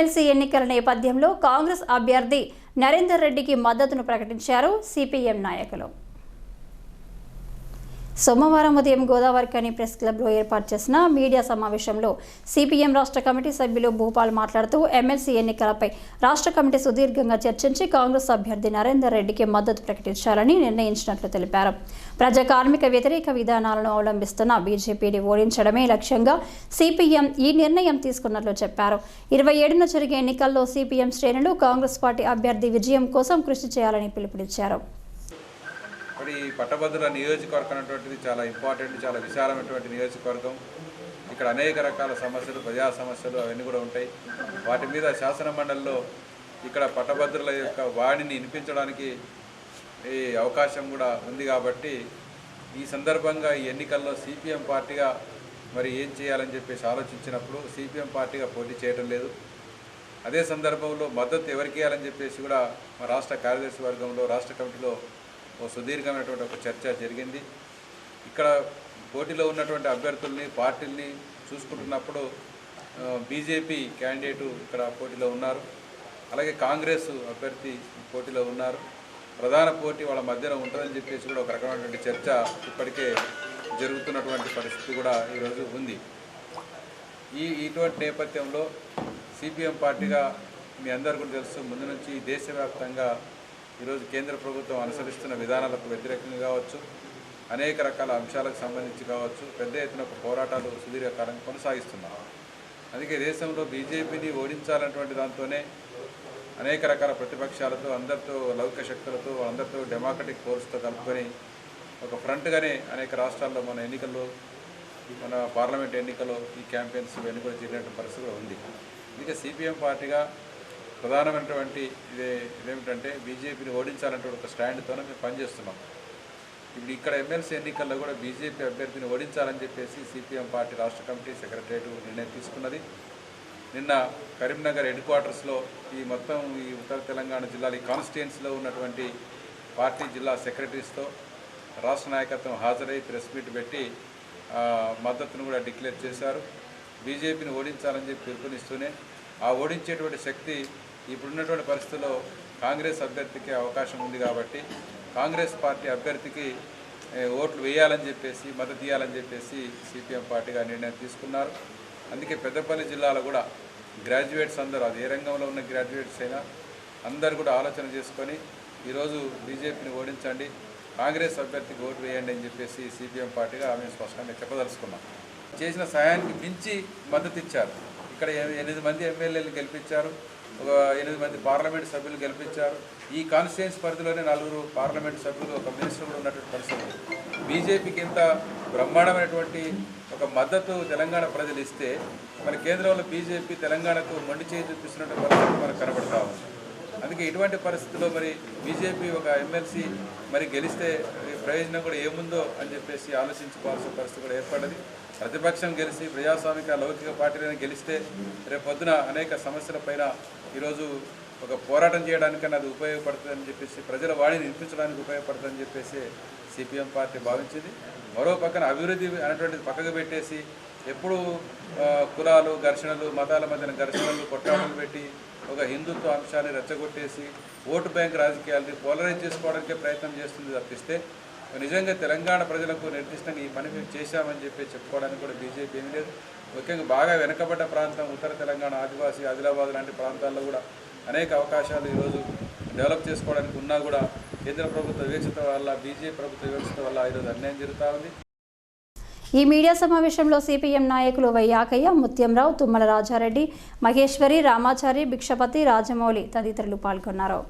MLC ఎన్నికల నేపథ్యంలో కాంగ్రెస్ అభ్యర్థి నరేందర్ రెడ్డికి మద్దతును ప్రకటించారు సిపిఎం నాయకులు. సోమవారం ఉదయం గోదావరికని ప్రెస్ క్లబ్లో ఏర్పాటు చేసిన మీడియా సమావేశంలో సిపిఎం రాష్ట్ర కమిటీ సభ్యులు భూపాల్ మాట్లాడుతూ ఎమ్మెల్సీ ఎన్నికలపై రాష్ట్ర కమిటీ సుదీర్ఘంగా చర్చించి కాంగ్రెస్ అభ్యర్థి నరేందర్ రెడ్డికి మద్దతు ప్రకటించాలని నిర్ణయించినట్లు తెలిపారు. ప్రజా కార్మిక వ్యతిరేక విధానాలను అవలంబిస్తున్న బీజేపీని ఓడించడమే లక్ష్యంగా సిపిఎం ఈ నిర్ణయం తీసుకున్నట్లు చెప్పారు. ఇరవై ఏడున జరిగే ఎన్నికల్లో సిపిఎం శ్రేణులు కాంగ్రెస్ పార్టీ అభ్యర్థి విజయం కోసం కృషి చేయాలని పిలుపునిచ్చారు. కాబట్టి ఈ పట్టభద్రుల నియోజకవర్గం అనేటువంటిది చాలా ఇంపార్టెంట్ చాలా విశాలమైనటువంటి నియోజకవర్గం. ఇక్కడ అనేక రకాల సమస్యలు ప్రజా సమస్యలు అవన్నీ కూడా ఉంటాయి. వాటి మీద శాసన మండలిలో ఇక్కడ పట్టభద్రుల యొక్క వాణిని వినిపించడానికి ఈ అవకాశం కూడా ఉంది కాబట్టి ఈ సందర్భంగా ఈ ఎన్నికల్లో సిపిఎం పార్టీగా మరి ఏం చేయాలని చెప్పేసి ఆలోచించినప్పుడు సిపిఎం పార్టీగా పోటీ చేయడం లేదు. అదే సందర్భంలో మద్దతు ఎవరికి ఇవ్వాలని చెప్పేసి కూడా మా రాష్ట్ర కార్యదర్శి వర్గంలో రాష్ట్ర కమిటీలో ఓ సుదీర్ఘమైనటువంటి ఒక చర్చ జరిగింది. ఇక్కడ పోటీలో ఉన్నటువంటి అభ్యర్థుల్ని పార్టీల్ని చూసుకుంటున్నప్పుడు బీజేపీ క్యాండిడేటు ఇక్కడ పోటీలో ఉన్నారు. అలాగే కాంగ్రెస్ అభ్యర్థి పోటీలో ఉన్నారు. ప్రధాన పోటీ వాళ్ళ మధ్యన ఉంటుందని చెప్పేసి కూడా ఒక రకమైనటువంటి చర్చ ఇప్పటికే జరుగుతున్నటువంటి పరిస్థితి కూడా ఈరోజు ఉంది. ఈ ఇటువంటి నేపథ్యంలో సిపిఎం పార్టీగా మీ అందరికీ తెలుసు ముందు నుంచి దేశవ్యాప్తంగా ఈరోజు కేంద్ర ప్రభుత్వం అనుసరిస్తున్న విధానాలకు వ్యతిరేకంగా కావచ్చు అనేక రకాల అంశాలకు సంబంధించి కావచ్చు పెద్ద ఎత్తున ఒక పోరాటాలు సుదీర్ఘకాలం కొనసాగిస్తున్నాం. అందుకే దేశంలో బీజేపీని ఓడించాలన్నటువంటి దాంతోనే అనేక రకాల ప్రతిపక్షాలతో అందరితో లౌకిక శక్తులతో అందరితో డెమోక్రటిక్ ఫోర్స్తో కలుపుకొని ఒక ఫ్రంట్గానే అనేక రాష్ట్రాల్లో మన ఎన్నికల్లో మన పార్లమెంట్ ఎన్నికల్లో ఈ క్యాంపెయిన్స్ వెనుకలు కూడా జరిగినటువంటి పరిస్థితి ఉంది. ఇక సిపిఎం పార్టీగా ప్రధానమైనటువంటి ఇదే ఇదేమిటంటే బీజేపీని ఓడించాలంటే ఒక స్టాండ్తోనే మేము పనిచేస్తున్నాం. ఇప్పుడు ఇక్కడ ఎమ్మెల్సీ ఎన్నికల్లో కూడా బీజేపీ అభ్యర్థిని ఓడించాలని చెప్పేసి సిపిఎం పార్టీ రాష్ట్ర కమిటీ సెక్రటరేట్ నిర్ణయం తీసుకున్నది. నిన్న కరీంనగర్ హెడ్ క్వార్టర్స్లో ఈ మొత్తం ఈ ఉత్తర తెలంగాణ జిల్లాలో ఈ కాన్స్టిట్యున్సీలో ఉన్నటువంటి పార్టీ జిల్లా సెక్రటరీస్తో రాష్ట్ర నాయకత్వం హాజరై ప్రెస్ మీట్ పెట్టి ఆ, మద్దతును కూడా డిక్లేర్ చేశారు. బీజేపీని ఓడించాలని చెప్పి పిలుపునిస్తూనే ఆ ఓడించేటువంటి శక్తి ఇప్పుడున్నటువంటి పరిస్థితుల్లో కాంగ్రెస్ అభ్యర్థికి అవకాశం ఉంది కాబట్టి కాంగ్రెస్ పార్టీ అభ్యర్థికి ఓట్లు వేయాలని చెప్పేసి మద్దతు ఇవ్వాలని చెప్పేసి సిపిఎం పార్టీగా నిర్ణయం తీసుకున్నారు. అందుకే పెద్దపల్లి జిల్లాలో కూడా గ్రాడ్యుయేట్స్ అందరూ అది ఏ రంగంలో ఉన్న గ్రాడ్యుయేట్స్ అయినా అందరు కూడా ఆలోచన చేసుకొని ఈరోజు బీజేపీని ఓడించండి కాంగ్రెస్ అభ్యర్థికి ఓటు వేయండి అని చెప్పేసి సిపిఎం పార్టీగా మేము స్పష్టంగా చెప్పదలుచుకున్నాం. చేసిన సహాయానికి మించి మద్దతు ఇచ్చారు. ఇక్కడ ఎనిమిది మంది ఎమ్మెల్యేలు గెలిపించారు. ఒక ఎనిమిది మంది పార్లమెంట్ సభ్యులు గెలిపించారు. ఈ కాన్స్టిట్యున్సీ పరిధిలోనే నలుగురు పార్లమెంట్ సభ్యులు ఒక మినిస్టర్ కూడా ఉన్నటువంటి పరిస్థితి బీజేపీకి ఇంత బ్రహ్మాండమైనటువంటి ఒక మద్దతు తెలంగాణ ప్రజలు ఇస్తే మన కేంద్రంలో బీజేపీ తెలంగాణకు మొండి చేయి చూపిస్తున్నటువంటి పరిస్థితి మనకు కనబడతా ఉంది. అందుకే ఇటువంటి పరిస్థితుల్లో మరి బీజేపీ ఒక ఎమ్మెల్సీ మరి గెలిస్తే ప్రయోజనం కూడా ఏముందో అని చెప్పేసి ఆలోచించుకోవాల్సిన పరిస్థితి కూడా ఏర్పడ్డది. ప్రతిపక్షం గెలిచి ప్రజాస్వామిక లౌకిక పార్టీలను గెలిస్తే రేపు పొద్దున అనేక సమస్యలపైన ఈరోజు ఒక పోరాటం చేయడానికన్నా అది ఉపయోగపడుతుందని చెప్పేసి ప్రజల వాణిని వినిపించడానికి ఉపయోగపడుతుందని చెప్పేసి సిపిఎం పార్టీ భావించింది. మరో పక్కన అభివృద్ధి అనేటువంటిది పక్కకు పెట్టేసి ఎప్పుడు కులాలు ఘర్షణలు మతాల మధ్యన ఘర్షణలు కొట్టాటలు పెట్టి ఒక హిందుత్వ అంశాన్ని రెచ్చగొట్టేసి ఓటు బ్యాంక్ రాజకీయాలని పోలరైజ్ చేసుకోవడానికే ప్రయత్నం చేస్తుంది తప్పిస్తే నిజంగా తెలంగాణ ప్రజలకు నిర్దిష్టంగా ఈ పని మేము చేశామని చెప్పి చెప్పుకోవడానికి కూడా బీజేపీ ఏమీ లేదు. ముఖ్యంగా బాగా వెనుకబడ్డ ప్రాంతం ఉత్తర తెలంగాణ ఆదివాసీ ఆదిలాబాద్ లాంటి ప్రాంతాల్లో కూడా అనేక అవకాశాలు ఈరోజు డెవలప్ చేసుకోవడానికి ఉన్నా కూడా కేంద్ర ప్రభుత్వ వివక్షత వల్ల బీజేపీ ప్రభుత్వ వివక్షత వల్ల ఈరోజు అన్యాయం జరుగుతూ ఉంది. ఈ మీడియా సమావేశంలో సిపిఎం నాయకులు వైయాకయ్య ముత్యంరావు తుమ్మల రాజారెడ్డి మహేశ్వరి రామాచారి భిక్షపతి రాజమౌళి తదితరులు పాల్గొన్నారు.